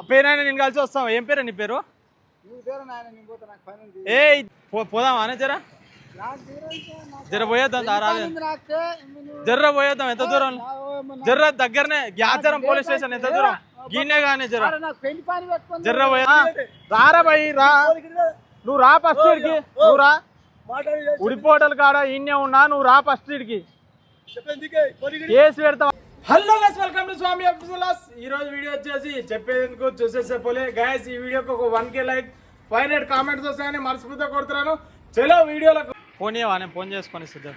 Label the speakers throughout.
Speaker 1: పేరైనా నేను కలిసి వస్తాం ఏం పేరు నీ పేరు? ఏ పోదామా అనే జర జర పోయేద్దాం దా,
Speaker 2: పని
Speaker 1: రాలే
Speaker 2: ఉంది నాకే. నువ్వు-
Speaker 1: జర్ర పోయేద్దాం ఎంత దూరం? జర్ర దగ్గరనే గ్యాచరం పోలీస్ స్టేషన్ ఎంత దూరం? గీనే కానీ జర జర్ర పోయే రారా భయ్ రా. నువ్వు రా ఫస్ట్ ఇడికి నువ్వు రా. ఉడిపోటలు కాడ ఈయనే ఉన్నా నువ్వు రా ఫస్ట్ ఇడికి కేసు పెడతావా? Hello guys welcome to Swami అఫ్జులాస్ ఈ రోజు వీడియో వచ్చేసి చెప్పేందుకు చూసేసే పోలే. గైస్ ఈ వీడియోకి ఒక one K like five hundred comments వస్తాయని మనస్ఫూర్తిగా కొడుతున్నాను చలో వీడియోలకు ఫోన్ ఇవ్వా నేను ఫోన్ చేసుకొని సిద్ధం.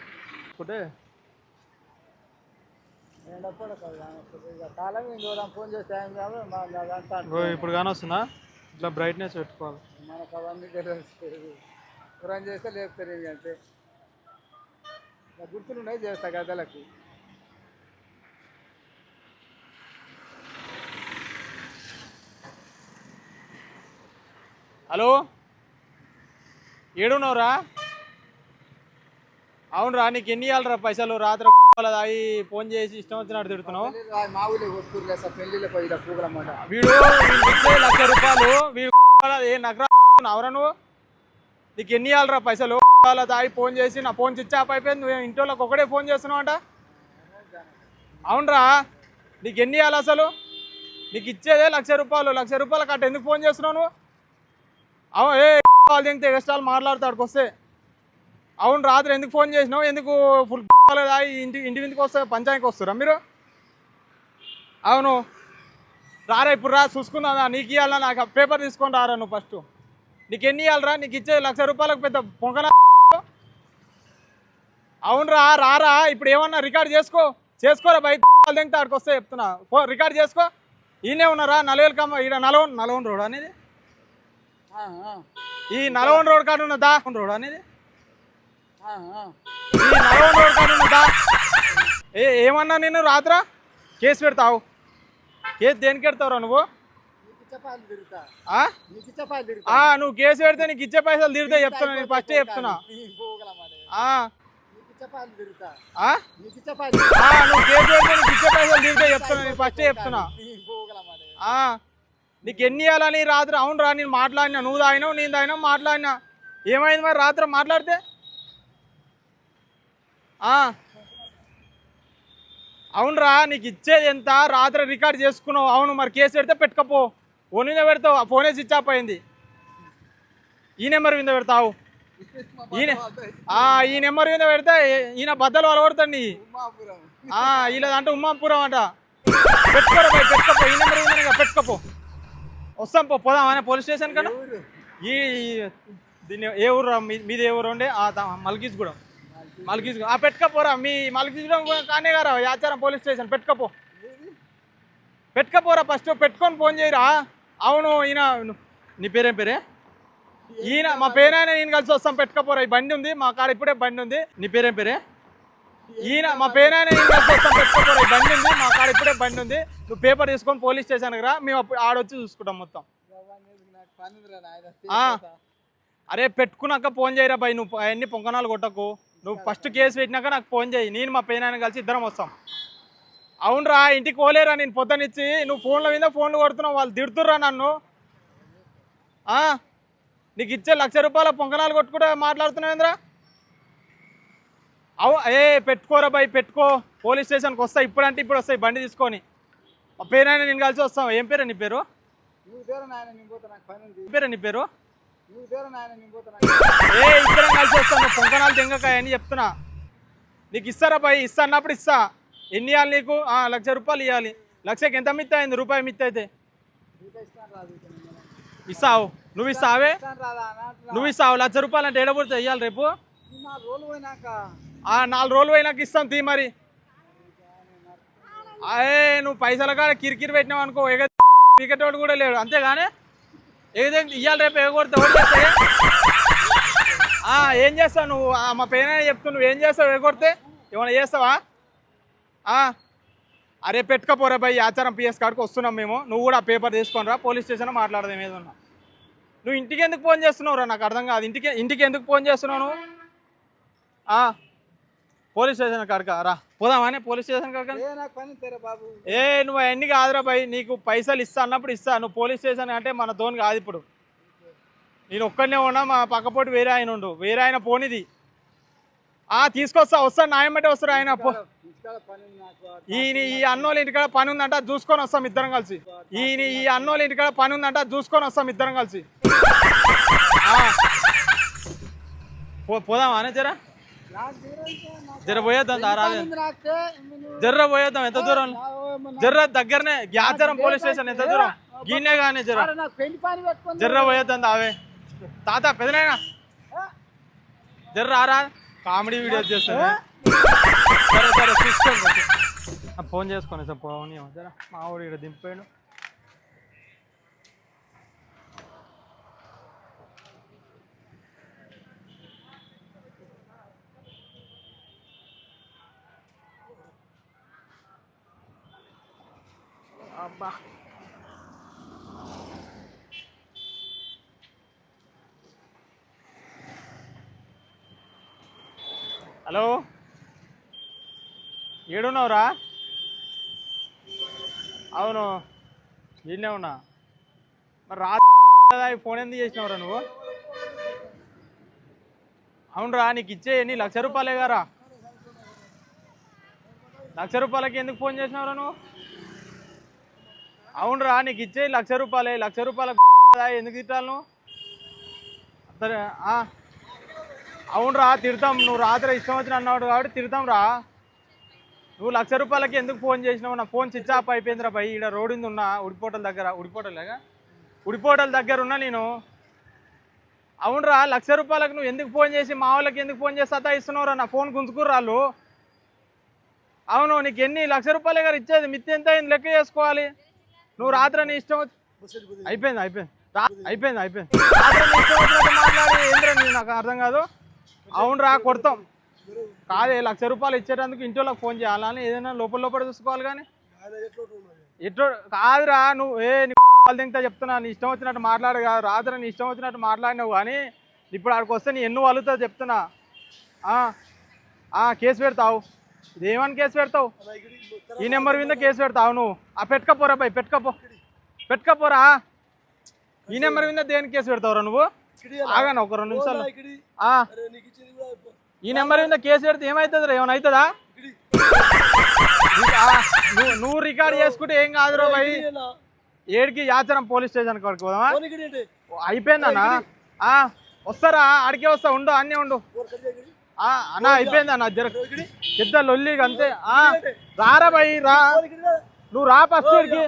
Speaker 1: ఇగో ఇప్పుడు కానీ వస్తుందా? ఇట్లా బ్రైట్నెస్ పెట్టుకోవాలి.
Speaker 2: మనకు అవన్నీ చేస్తే లేపుతారు అంతే ఇక గుర్తులు ఉన్నాయి చేస్తా గద్దలకు.
Speaker 1: హలో? ఏడున్నావురా? అవునురా నీకు ఎన్ని ఇవ్వాలరా పైసలు? రాత్రి తాగి ఫోన్ చేసి ఇష్టం వచ్చినట్టు తిడుతున్నావు. వీడు లక్ష రూపాయలు వీడు ఏ నగరా నువ్వు? నీకు ఎన్ని ఇవ్వాలరా పైసలు? వాళ్ళ తాగి ఫోన్ చేసి నా ఫోన్ ఆఫ్ అయిపోయింది నువ్వు ఇంట్లో ఒకటే ఫోన్ చేస్తున్నావు అంట అవునరా నీకు ఎన్ని ఇవ్వాలి అసలు? నీకు ఇచ్చేదే లక్ష రూపాయలు. లక్ష రూపాయలు కట్ట ఎందుకు ఫోన్ చేస్తున్నావు నువ్వు? అవును ఏ వాళ్ళు తింటే ఎగస్టాల్ మాట్లాడతాడికి వస్తే. అవును రాత్రి ఎందుకు ఫోన్ చేసినావు? ఎందుకు ఫుల్ తాగి ఇంటి ఇంటి ఇంటికి వస్తే పంచాయతీకి వస్తారా మీరు? అవును. రారా ఇప్పుడు రా చూసుకుందా నీకు ఇవ్వాలా నాకు పేపర్ తీసుకొని రారా నువ్వు ఫస్ట్ నీకు ఎన్ని ఇవ్వాలరా నీకు ఇచ్చే లక్ష రూపాయలకు పెద్ద పొంగన అవునరా రారా. ఇప్పుడు ఏమన్నా రికార్డ్ చేసుకో. చేసుకోరా బయట తింటే ఆడికి వస్తే చెప్తున్నా. పో రికార్డ్ చేసుకో. ఈయనే ఉన్నారా? నలవేలు కమ్మ ఈడ నలవన్ నలవన్ రోడ్ అనేది? ఈ నలవన్ రోడ్ కాడ ఉన్నదా? రోడ్ అనేది? ఈ నలవన్ రోడ్ కాడ ఉన్నదా? ఏ ఏమన్నా నేను రాత్రా? కేసు పెడతావు. కేసు దేనికి పెడతావురా నువ్వు?
Speaker 2: తిరుగుతా
Speaker 1: ఆ?
Speaker 2: తిరుగుతా
Speaker 1: నువ్వు కేసు పెడితే నీకు ఇచ్చే పైసలు తీరుతా చెప్తున్నా. నేను ఫస్టే చెప్తున్నా.
Speaker 2: తిరుగుతా
Speaker 1: నువ్వు కేసు పెడితే నీకు ఇచ్చే పైసలు తీరుతా చెప్తున్నా. నేను ఫస్టే చెప్తున్నా. నీకు ఎన్ని ఇవ్వాలని రాత్రి అవును రా నేను మాట్లాడినా నువ్వు తాగినావు నేను తాగినా మాట్లాడినా. ఏమైంది మరి రాత్రి మాట్లాడితే. అవునురా నీకు ఇచ్చేది ఎంత? రాత్రి రికార్డ్ చేసుకున్నావు అవును మరి కేసు పెడితే పెట్టుకపో. ఫోన్ మీద పెడతావు ఆ ఫోనే స్విచ్ ఆఫ్ అయింది. ఈ నెంబర్ మీద పెడతావు. ఈయన ఈ నెంబర్ మీద పెడితే ఈయన బద్దలు
Speaker 2: ఉమ్మాపురం.
Speaker 1: ఆ, ఇలా అంటే ఉమ్మాపురం అంట. పెట్టుకోరా పెట్టుకోపో ఈ నెంబర్ కదా, పెట్టుకోపో. వస్తాం పో పోదాం అనే పోలీస్ స్టేషన్
Speaker 2: ఊరు
Speaker 1: ఈ దీన్ని ఏ ఊరు మీది ఏ ఊరు ఉండే? మల్కీజ్గూడెం. మల్కీజ్గూడెం. ఆ పెట్టుకపోరా మీ మల్కీజ్గూడెం కానే గారా యాచారం పోలీస్ స్టేషన్ పెట్టుకపో పెట్టుకపోరా ఫస్ట్ పెట్టుకొని ఫోన్ చేయరా? అవును ఈయన నీ పేరేం పేరే? ఈయన మా పేరైనా నేను కలిసి వస్తాం పెట్టుకపోరా ఈ బండి ఉంది మా కాడ ఇప్పుడే బండి ఉంది. నీ పేరేం పేరే? ఈయన మా పేరైనా నేను కలిసి వస్తాం పెట్టుకోపోరా ఈ బండి ఉంది మా కాడ ఇప్పుడే బండి ఉంది. నువ్వు పేపర్ తీసుకొని పోలీస్ స్టేషన్కి రా మేము అప్పుడు ఆడొచ్చి చూసుకుంటాం మొత్తం. అరే పెట్టుకున్నాక ఫోన్ చేయరా బాయ్ నువ్వు అవన్నీ పొంగనాలు కొట్టకు. నువ్వు ఫస్ట్ కేసు పెట్టినాక నాకు ఫోన్ చేయి. నేను మా పేనాయన కలిసి ఇద్దరం వస్తాం. అవునరా ఇంటికి పోలేరా నేను పొద్దునిచ్చి నువ్వు ఫోన్ల మీద ఫోన్లు కొడుతున్నావు వాళ్ళు తిడుతుర్రా నన్ను? నీకు ఇచ్చే లక్ష రూపాయల పొంగనాలు కొట్టుకుంటే మాట్లాడుతున్నావేంద్రా అవు ఏ పెట్టుకోరా బాయ్ పెట్టుకో. పోలీస్ స్టేషన్కి వస్తా ఇప్పుడంటే ఇప్పుడు వస్తాయి బండి తీసుకొని. మా పేరైనా నేను కలిసి వస్తాం ఏం పేరు నీ పేరు? పేరు నీ పేరు ఏ ఇద్దరం కలిసి వస్తాను పొంగనాలు తెంగకాయ అని చెప్తున్నా. నీకు ఇస్తారా బాయ్? ఇస్తా అన్నప్పుడు ఇస్తా. ఎన్ని ఇవ్వాలి నీకు? ఆ, లక్ష రూపాయలు ఇవ్వాలి లక్షకి ఎంత మిత్త అయింది? రూపాయి మిత్త అయితే.
Speaker 2: ఇస్తాను.
Speaker 1: ఇస్తావు. నువ్వు ఇస్తావే?
Speaker 2: ఇస్తాను.
Speaker 1: నువ్వు ఇస్తావు. లక్ష రూపాయలు అంటే ఏడబడితే ఇవ్వాలి రేపు?
Speaker 2: ఈ నా రోజులు పోయినాక.
Speaker 1: నాలుగు రోజులు పోయినాక ఇస్తాం తీ మరి. అదే నువ్వు పైసల కాడ కిరికిరి పెట్టినావు అనుకో ఎగ పీకెటోడు కూడా లేడు. అంతేగానే ఏదైనా ఇవ్వాలి రేపు ఎగొడితే ఏం చేస్తావు నువ్వు? మా పేన చెప్తు నువ్వు ఏం చేస్తావు? ఎగొడితే ఏమైనా చేస్తావా? అరే పెట్టుకపోరా భయ్ ఆచారం పిఎస్ కాడికి వస్తున్నాం మేము. నువ్వు కూడా ఆ పేపర్ తీసుకొని రా పోలీస్ స్టేషన్ మాట్లాడదాం ఏదన్నా నువ్వు ఇంటికి ఎందుకు ఫోన్ చేస్తున్నావు రా నాకు అర్థం కాదు. ఇంటికి ఇంటికి ఎందుకు ఫోన్ చేస్తున్నావు నువ్వు? పోలీస్ స్టేషన్ కాడక రా. పోదామానే పోలీస్ స్టేషన్ కాడక
Speaker 2: ఏ నాకు పని తెరా బాబు.
Speaker 1: ఏ నువ్వు అవన్నీ కాదురా భయ్ నీకు పైసలు ఇస్తా అన్నప్పుడు ఇస్తా. నువ్వు పోలీస్ స్టేషన్ అంటే మన తోని కాదు ఇప్పుడు. నేను ఒక్కడనే ఉన్నా మా పక్కపోటి వేరే ఆయన ఉండు. వేరే ఆయన పోనిది. ఆ తీసుకొస్తా వస్తా నాయమంటే వస్తారు ఆయన. ఈయన ఈ అన్నోళ్ళ ఇంటికాడ పని ఉందంట చూసుకొని వస్తాం ఇద్దరం కలిసి. ఈయన ఈ అన్నోళ్ళ ఇంటికాడ పని ఉందంట చూసుకొని వస్తాం ఇద్దరం కలిసి. పోదామా అనే జరా పోయేద్దాం రాదే
Speaker 2: పని
Speaker 1: జర్ర పోయేద్దాం ఎంత దూరం? జర్ర దగ్గరనే గ్యాచరం పోలీస్ స్టేషన్ ఎంత దూరం? గీనే కానీ జర
Speaker 2: పని
Speaker 1: జర్ర పోయేద్దాం దావే తాత పెదనైనా జర్ర రారా. కామెడీ వీడియోస్ చేస్తాను. సరే సరే చూసుకోండి ఫోన్ చేసుకొని సార్ ఫోన్ జర మా ఊడు ఇక్కడ దింపాడు అబ్బా. హలో? ఏడున్నావురా? అవును ఈయనే ఉన్నా. మరి రా ఫోన్ ఎందుకు చేసినావురా నువ్వు? అవునరా నీకు ఇచ్చే ఎన్ని? లక్ష రూపాయలే గారా లక్ష రూపాయలకి ఎందుకు ఫోన్ చేసినావురా నువ్వు? అవునురా నీకు ఇచ్చే లక్ష రూపాయలే లక్ష రూపాయల ఎందుకు తిట్టాలను? నువ్వు సరే అవునురా అవునరా తిడతాం నువ్వు రాత్రి ఇష్టం వచ్చిన అన్నాడు కాబట్టి తిడతాం రా. నువ్వు లక్ష రూపాయలకి ఎందుకు ఫోన్ చేసినావు? నా ఫోన్ స్విచ్ ఆఫ్ అయిపోయిందిరా పై ఇక్కడ రోడ్డు ఉన్నా ఉడిపోటల దగ్గర ఉడిపోటలేగా ఉడిపోటల దగ్గర? ఉన్నా నేను. అవునరా లక్ష రూపాయలకు నువ్వు ఎందుకు ఫోన్ చేసి మా వాళ్ళకి ఎందుకు ఫోన్ చేసి సతా ఇస్తున్నావురా నా ఫోన్ గుంజుకుర్రాళ్ళు అవును నీకు ఎన్ని లక్ష రూపాయలే గారు ఇచ్చేది మిత్తి ఎంత అయింది? లెక్క చేసుకోవాలి. నువ్వు రాత్రి నీ ఇష్టం అయిపోయింది అయిపోయింది. రా- అయిపోయింది అయిపోయింది. మాట్లాడి నీకు అర్థం కాదు. అవునరా కొడతాం. కాదే లక్ష రూపాయలు ఇచ్చేటందుకు ఇంటి వాళ్ళకి ఫోన్ చేయాలని ఏదైనా లోపల లోపల చూసుకోవాలి కానీ. ఎట్లా కాదురా నువ్వు ఏ వాళ్ళు తింటా చెప్తున్నా నీ ఇష్టం వచ్చినట్టు మాట్లాడు కాదు. రాత్రి నీ ఇష్టం వచ్చినట్టు మాట్లాడినావు కానీ ఇప్పుడు ఆడికి వస్తే నీ ఎన్ను వలుతా చెప్తున్నా. కేసు పెడతావు. ఇదేమని కేసు పెడతావు. ఈ నెంబర్ మీద కేసు పెడతావు. నువ్వు ఆ పెట్టుకపోరా బై పెట్టుకపో పెట్టుకపోరా ఈ నెంబర్ మీద దేనికి కేసు పెడతావురా నువ్వు? ఆగాను ఒక రెండు నిమిషాలు? ఆ, ఈ నెంబర్ మీద కేసు పెడితే ఏమవుతుంది రా? ఏమైనా అవుతుందా? నువ్వు రికార్డ్ చేసుకుంటే ఏం కాదురా భయ్ ఏడికి యాచరం పోలీస్ స్టేషన్ కాడికి పోదామా? అయిపోయిందన్నా? ఆ, వస్తారా? ఆడికే వస్తా. ఉండు అన్నీ ఉండు. ఆ, అన్న అయిపోయిందన్న జర పెద్ద లొల్లి అంతే ఆ, రారా రా నువ్వు రా ఫస్ట్ ఇడికి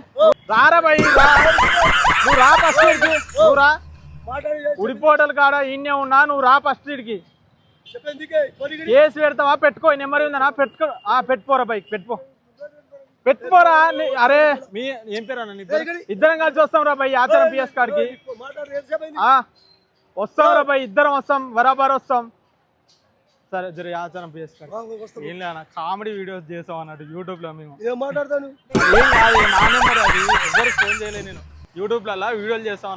Speaker 1: రారా రా నువ్వు రా ఫస్ట్ ఇడికి నువ్వు రా ఉడిపోటలు కాడ ఈయనే ఉన్నా నువ్వు రా ఫస్ట్ ఇడికి కేసు పెడతావా పెట్టుకో నెంబర్ ఉందనా పెట్టుకో ఆ పెట్టుకోరా బైక్ పెట్టుకో పెట్టుకోరా అరే మీ ఏం పేరు అన్న ఇద్దరం కలిసి వస్తాం రా బై ఆచారం పిఎస్ కాడికి ఆ, వస్తాం రా బై ఇద్దరం వస్తాం బరాబర్ వస్తాం సరే జర ఆచారం పిఎస్ కాడికి ఏం లేనా కామెడీ వీడియోస్ చేస్తాం అన్నట్టు యూట్యూబ్లో మేము.
Speaker 3: ఏం మాట్లాడతాను?
Speaker 1: నా నెంబర్ అది. ఎవరికి ఫోన్ చేయలే నేను. యూట్యూబ్లలో వీడియోలు చేస్తాం